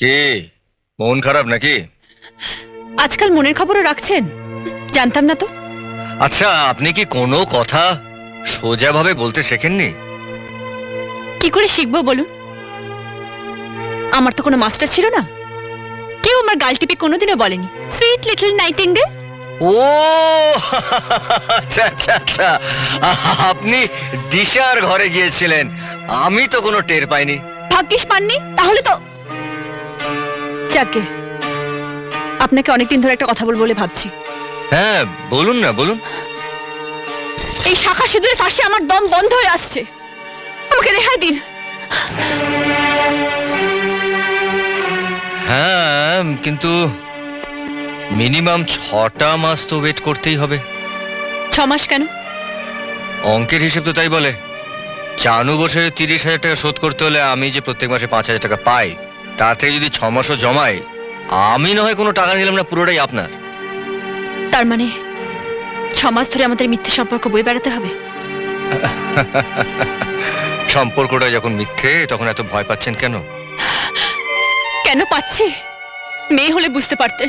কি? মন খারাপ নাকি? আজকাল মনের খবরও রাখছেন? জানতাম না তো। আচ্ছা আপনি কি কোনো কথা সোজাভাবে বলতে শেখেননি? কি করে শিখব বলুন? আমার তো কোনো মাস্টার ছিল না। কেউ আমার গাল টিপে কোনোদিনও বলেনি। Sweet little nightingale. ও আচ্ছা আচ্ছা আচ্ছা। আপনি দিশার ঘরে গিয়েছিলেন। আমি তো কোনো টের পাইনি। ভাগ্যিস পাননি? তাহলে তো যাকে আপনাকে অনেকদিন ধরে একটা কথা বলব বলে ভাবছি। হ্যাঁ বলুন না বলুন। এই শাখা সিঁদুরের পাশে আমার দম বন্ধ হয়ে আসছে। আমাকে রেহাই দিন। হ্যাঁ কিন্তু মিনিমাম ছটা মাস তো ওয়েট করতেই হবে। ছ মাস কেন? অঙ্কের হিসেব তো তাই বলে চানু বসে তিরিশ হাজার টাকা শোধ করতে হলে আমি যে প্রত্যেক মাসে পাঁচ হাজার টাকা পাই তাতে যদি ছ মাসও জমাই আমি না হয় কোনো টাকা নিলাম না পুরোটাই আপনার। তার মানে ছ মাস ধরে আমাদের মিথ্যে সম্পর্ক বই বেড়াতে হবে? সম্পর্কটা যখন মিথ্যে তখন এত ভয় পাচ্ছেন কেন? কেন পাচ্ছি? মেয়ে হলে বুঝতে পারতেন।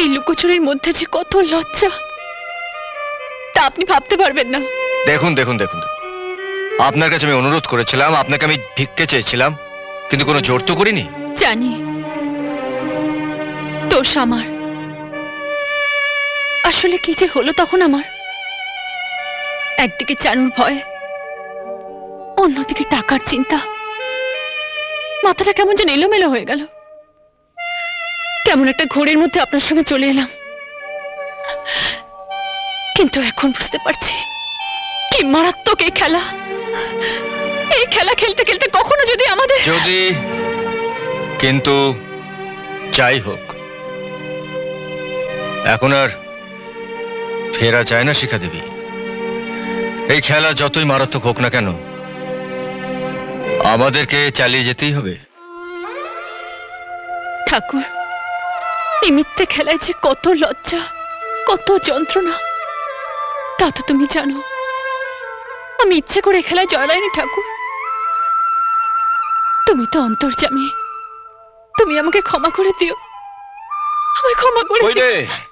এই লুকোচুরির মধ্যে যে কত লজ্জা তা আপনি ভাবতে পারবেন না। দেখুন দেখুন দেখুন। আপনার কাছে আমি অনুরোধ করেছিলাম আপনাকে আমি ভিক্ষে চেয়েছিলাম। কিন্তু কোনো জোর তো করিনি? জানি। দোষ আমার। আসলে কি যে হলো তখন আমার? একদিকে চানুর ভয়, অন্যদিকে টাকার চিন্তা। মাথাটা কেমন যেন এলোমেলো হয়ে গেল। কেমন একটা ঘোরের মধ্যে আপনার সঙ্গে চলে এলাম। কিন্তু এখন বুঝতে পারছি, কি মারাত্মক এই খেলা। এই খেলা খেলতে খেলতে কখনো যদি আমাদের যদি কিন্তু যাই হোক এখন আর ফেরা যায় না শিখা দেবী। এই খেলা যতই মারাত্মক হোক না কেন আমাদেরকে চালিয়ে যেতেই হবে। ঠাকুর এই মিথ্যে খেলায় যে কত লজ্জা কত যন্ত্রণা তা তো তুমি জানো। আমি ইচ্ছে করে খেলায় জড়াইনি ঠাকুর। তুমি তো অন্তর্জামী তুমি আমাকে ক্ষমা করে দিও। আমায় ক্ষমা করে দিও।